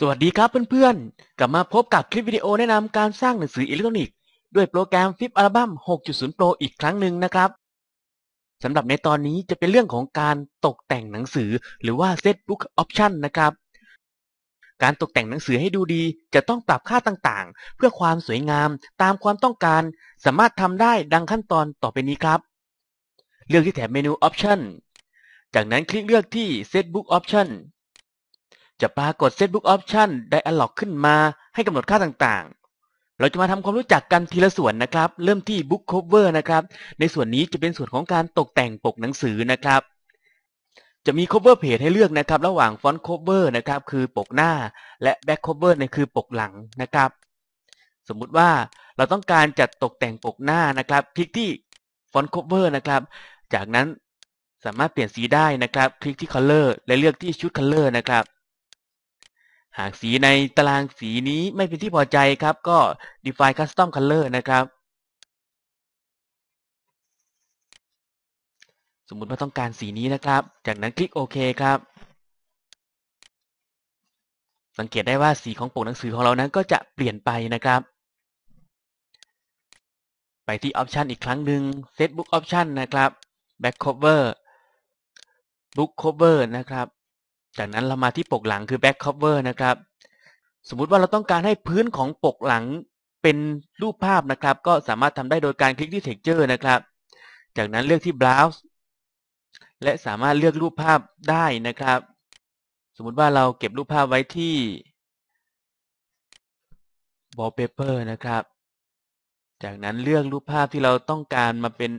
สวัสดีครับเพื่อนๆ กลับมาพบกับคลิปวิดีโอแนะนำการสร้างหนังสืออิเล็กทรอนิกส์ด้วยโปรแกรม f i p Album 6.0 Pro อีกครั้งหนึ่งนะครับสำหรับในตอนนี้จะเป็นเรื่องของการตกแต่งหนังสือหรือว่า Set Book Option นะครับ การตกแต่งหนังสือให้ดูดีจะต้องปรับค่าต่างๆ เพื่อความสวยงามตามความต้องการ สามารถทำได้ดังขั้นตอนต่อไปนี้ครับ เลือกที่แถบเมนู Option จากนั้นคลิกเลือกที่ Set Book Option จะปรากฏ Set Book Option Dialog ขึ้นมาให้กำหนดค่าต่างๆ เราจะมาทำความรู้จักกันทีละส่วนนะครับ เริ่มที่ Book Cover นะครับ ในส่วนนี้จะเป็นส่วนของการตกแต่งปกหนังสือนะครับ จะมี cover page ให้เลือกนะครับ ระหว่าง font cover นะครับ คือปกหน้า และ back cover เนี่ยคือปกหลังนะครับ สมมุติว่าเราต้องการจัดตกแต่งปกหน้านะครับ คลิกที่ font cover นะครับ จากนั้นสามารถเปลี่ยนสีได้นะครับ คลิกที่ color และเลือกที่ชุด color นะครับ หากสีในตารางสีนี้ไม่เป็นที่พอใจครับ ก็ define custom color นะครับ สมมุติว่าต้องการสีนี้นะครับ จากนั้นคลิกโอเคครับ สังเกตได้ว่าสีของปกหนังสือของเรานั้นก็จะเปลี่ยนไปนะครับ ไปที่ Option อีกครั้งหนึ่ง Set Book Option นะครับ Back Cover Book Cover นะครับ จากนั้นเรามาที่ปกหลังคือ Back Cover นะครับ สมมุติว่าเราต้องการให้พื้นของปกหลังเป็นรูปภาพนะครับ ก็สามารถทำได้โดยการคลิกที่ Texture นะครับ จากนั้นเลือกที่ Browse และสามารถเลือกรูปภาพได้นะครับ สมมุติว่าเราเก็บรูปภาพไว้ที่ wallpaper นะครับ จากนั้นเลือกรูปภาพที่เราต้องการมาเป็น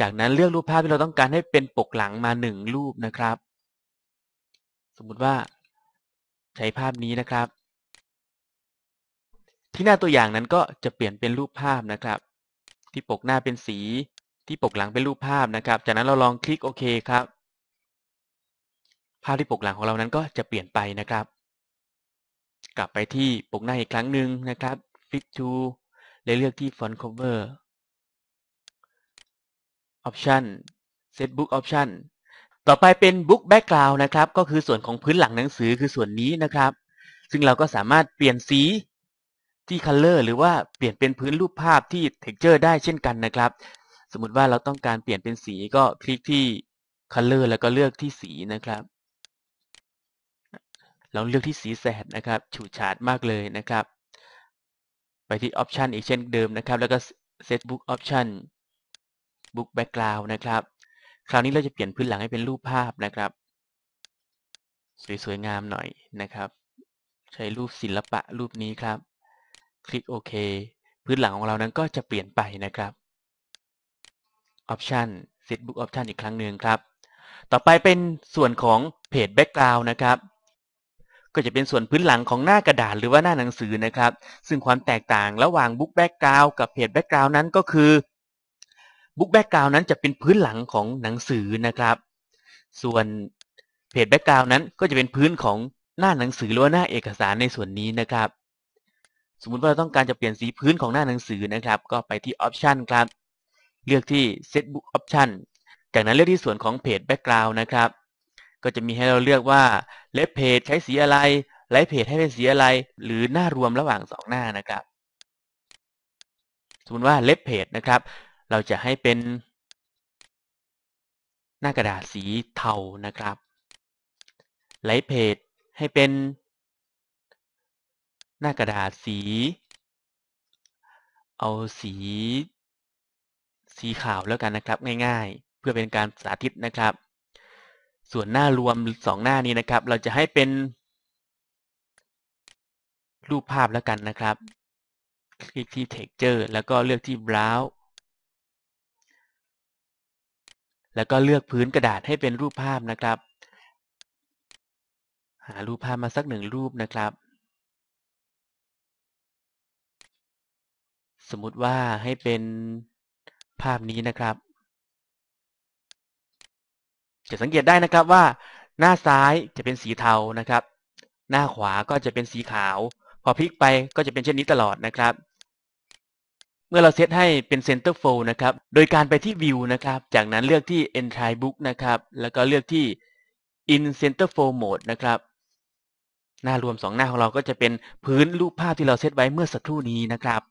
จากนั้นเลือกรูปภาพที่เราต้องการให้เป็นปกหลังมาหนึ่งรูปนะครับ สมมุติว่าใช้ภาพนี้นะครับ ที่หน้าตัวอย่างนั้นก็จะเปลี่ยนเป็นรูปภาพนะครับ ที่ปกหน้าเป็นสี ที่ปกหลังเป็นรูปภาพนะครับ จากนั้นเราลองคลิกโอเคครับ ภาพที่ปกหลังของเรานั้นก็จะเปลี่ยนไปนะครับ กลับไปที่ปกหน้าอีกครั้งหนึ่งนะครับ Fit to และเลือกที่ Font Cover Option Set Book Option ต่อไปเป็น Book Background นะครับ ก็คือส่วนของพื้นหลังหนังสือคือส่วนนี้นะครับ ซึ่งเราก็สามารถเปลี่ยนสีที่ Color หรือว่าเปลี่ยนเป็นพื้นรูปภาพที่ Texture ได้เช่นกันนะครับ สมมุติว่าเราต้องการเปลี่ยนเป็นสีก็คลิกที่ Color แล้วก็เลือกที่สีนะครับ เราเลือกที่สีแสดนะครับฉูดฉาดมากเลยนะครับ ไปที่ Option อีกเช่นเดิมนะครับ แล้วก็ Set Book Option Book Background นะครับ คราวนี้เราจะเปลี่ยนพื้นหลังให้เป็นรูปภาพนะครับ สวยๆงามหน่อยนะครับ ใช้รูปศิลปะรูปนี้ครับ คลิกโอเค พื้นหลังของเรานั้นก็จะเปลี่ยนไปนะครับ Option Set Book Option อีกครั้งหนึ่งครับ ต่อไปเป็นส่วนของ Page Background นะครับก็จะเป็นส่วนพื้นหลังของหน้ากระดาษหรือว่าหน้าหนังสือนะครับ ซึ่งความแตกต่างระหว่าง Book Background กับ Page Background นั้นก็คือ Book Background นั้นจะเป็นพื้นหลังของหนังสือนะครับ ส่วน Page Background นั้นก็จะเป็นพื้นของหน้าหนังสือหรือว่าหน้าเอกสารในส่วนนี้นะครับ สมมุติว่าเราต้องการจะเปลี่ยนสีพื้นของหน้าหนังสือนะครับ ก็ไปที่ Option ครับ เลือกที่ Set Book Option จากนั้นเลือกที่ส่วนของ Page Background นะครับ ก็จะมีให้เราเลือกว่า Left Page ใช้สีอะไร Right Page ให้เป็นสีอะไร หรือหน้ารวมระหว่าง 2 หน้านะครับ สมมติว่า Left Page นะครับ เราจะให้เป็นหน้ากระดาษสีเทานะครับ Right Page ให้เป็น หน้ากระดาษสี เอาสี สีขาวแล้วกันนะครับง่ายๆ เพื่อเป็นการสาธิตนะครับ ส่วนหน้ารวมสองหน้านี้นะครับ เราจะให้เป็นรูปภาพแล้วกันนะครับ คลิกที่ Texture แล้วก็เลือกที่ Browse แล้วก็เลือกพื้นกระดาษให้เป็นรูปภาพนะครับ หารูปภาพมาสักหนึ่งรูปนะครับ สมมติว่าให้เป็นภาพนี้นะครับ จะสังเกตได้นะครับว่า หน้าซ้ายจะเป็นสีเทานะครับ หน้าขวาก็จะเป็นสีขาว พอพลิกไปก็จะเป็นเช่นนี้ตลอดนะครับ เมื่อเราเซตให้เป็น Center Fold นะครับ โดยการไปที่ View นะครับ จากนั้นเลือกที่ Entire Book นะครับ แล้วก็เลือกที่ In Center Fold Mode นะครับ หน้ารวม 2 หน้าของเราก็จะเป็นพื้นรูปภาพที่เราเซตไว้เมื่อสักครู่นี้นะครับ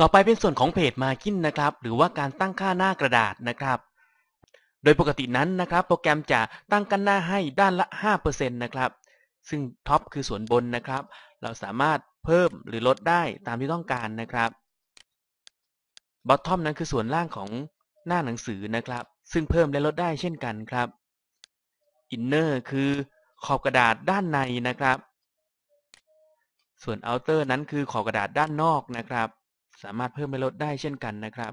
ต่อไปเป็นส่วนของเพจ Margin นะครับ หรือว่าการตั้งค่าหน้ากระดาษนะครับ โดยปกตินั้นนะครับ โปรแกรมจะตั้งกันหน้าให้ด้านละ 5%นะครับ ซึ่งท็อปคือส่วนบนนะครับ เราสามารถเพิ่มหรือลดได้ตามที่ต้องการนะครับบอททอมนั้นคือส่วนล่างของหน้าหนังสือนะครับ ซึ่งเพิ่มและลดได้เช่นกันครับอินเนอร์คือขอบกระดาษด้านในนะครับ ส่วนเอาเตอร์นั้นคือขอบกระดาษด้านนอกนะครับ สามารถเพิ่มและลดได้เช่นกันนะครับ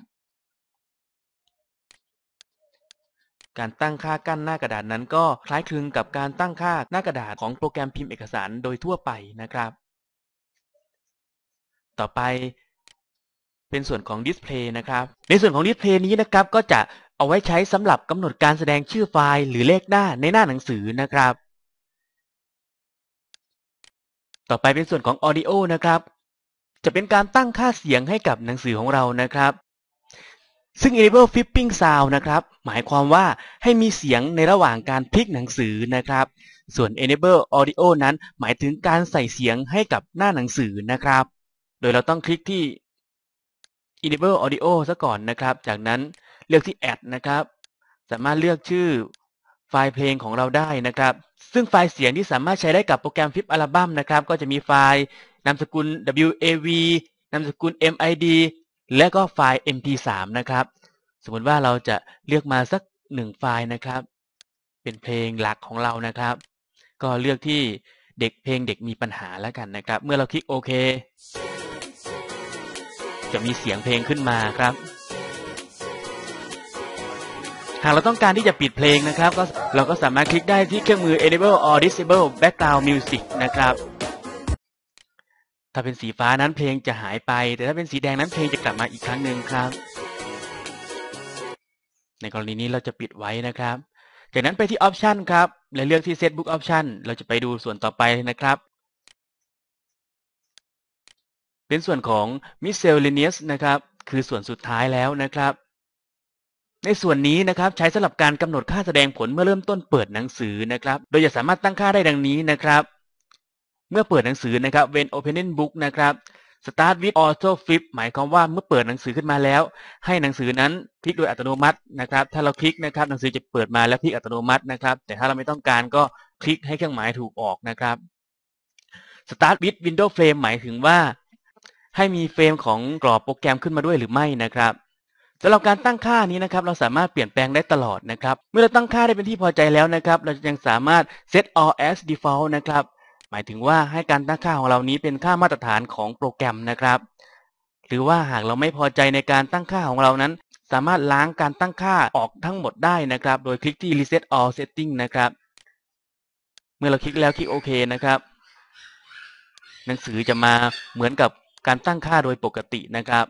การตั้งค่ากั้นหน้ากระดาษนั้นก็คล้ายคลึงกับการตั้งค่าหน้ากระดาษของโปรแกรมพิมพ์เอกสารโดยทั่วไปนะครับ ต่อไปเป็นส่วนของ Display นะครับ ในส่วนของ Display นี้นะครับ ก็จะเอาไว้ใช้สำหรับกำหนดการแสดงชื่อไฟล์หรือเลขหน้าในหน้าหนังสือนะครับ ต่อไปเป็นส่วนของ Audio นะครับ จะเป็นการตั้งค่าเสียงให้กับหนังสือของเรานะครับ ซึ่ง enable flipping sound นะครับ หมายความว่าให้มีเสียงในระหว่างการพลิกหนังสือนะครับ ส่วน enable audio นั้นหมายถึงการใส่เสียงให้กับหน้าหนังสือนะครับ โดยเราต้องคลิกที่ enable audio ซะก่อนนะครับ จากนั้นเลือกที่ add นะครับ สามารถเลือกชื่อไฟล์เพลงของเราได้นะครับ ซึ่งไฟล์เสียงที่สามารถใช้ได้กับโปรแกรม Flip Album นะครับ ก็จะมีไฟล์นามสกุล WAV นามสกุล MID และก็ไฟล์ MP3 นะครับ สมมติว่าเราจะเลือกมาสักหนึ่งไฟล์นะครับ เป็นเพลงหลักของเรานะครับ ก็เลือกที่เด็กเพลงเด็กมีปัญหาแล้วกันนะครับ เมื่อเราคลิกโอเค จะมีเสียงเพลงขึ้นมาครับ หากเราต้องการที่จะปิดเพลงนะครับก็เราก็สามารถคลิกได้ที่เครื่องมือ enable or disable background music นะครับ ถ้าเป็นสีฟ้านั้นเพลงจะหายไป แต่ถ้าเป็นสีแดงนั้นเพลงจะกลับมาอีกครั้งหนึ่งครับ ในกรณีนี้เราจะปิดไว้นะครับ จากนั้นไปที่ Option ครับและเลือกที่ Set Book Option เราจะไปดูส่วนต่อไปนะครับ เป็นส่วนของ Miscellaneous นะครับ คือส่วนสุดท้ายแล้วนะครับ ในส่วนนี้นะครับใช้สำหรับการกำหนดค่าแสดงผลเมื่อเริ่มต้นเปิดหนังสือนะครับ โดยจะสามารถตั้งค่าได้ดังนี้นะครับ เมื่อเปิดหนังสือนะครับ when opening book นะครับ start with auto flip หมายความว่าเมื่อเปิดหนังสือขึ้นมาแล้ว ให้หนังสือนั้นพลิกโดยอัตโนมัตินะครับ ถ้าเราคลิกนะครับ หนังสือจะเปิดมาแล้วพลิกอัตโนมัตินะครับ แต่ถ้าเราไม่ต้องการก็คลิกให้เครื่องหมายถูกออกนะครับ start with window frame หมายถึงว่า ให้มีเฟรมของกรอบโปรแกรมขึ้นมาด้วยหรือไม่นะครับสำหรับการตั้งค่านี้นะครับเราสามารถเปลี่ยนแปลงได้ตลอดนะครับ เมื่อเราตั้งค่าได้เป็นที่พอใจแล้วนะครับ เรายังสามารถ set all as default นะครับ หมายถึงว่าให้การตั้งค่าของเรานี้เป็นค่ามาตรฐานของโปรแกรมนะครับ หรือว่าหากเราไม่พอใจในการตั้งค่าของเรานั้น สามารถล้างการตั้งค่าออกทั้งหมดได้นะครับ โดยคลิกที่ reset all setting นะครับ เมื่อเราคลิกแล้วคลิกโอเคนะครับ หนังสือจะมาเหมือนกับ การตั้งค่าโดยปกตินะครับ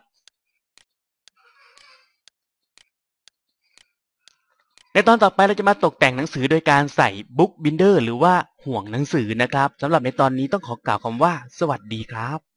ในตอนต่อไปเราจะมาตกแต่งหนังสือโดยการใส่บุ๊กบินเดอร์หรือว่าห่วงหนังสือนะครับสำหรับในตอนนี้ต้องขอกล่าวคำว่า สวัสดีครับ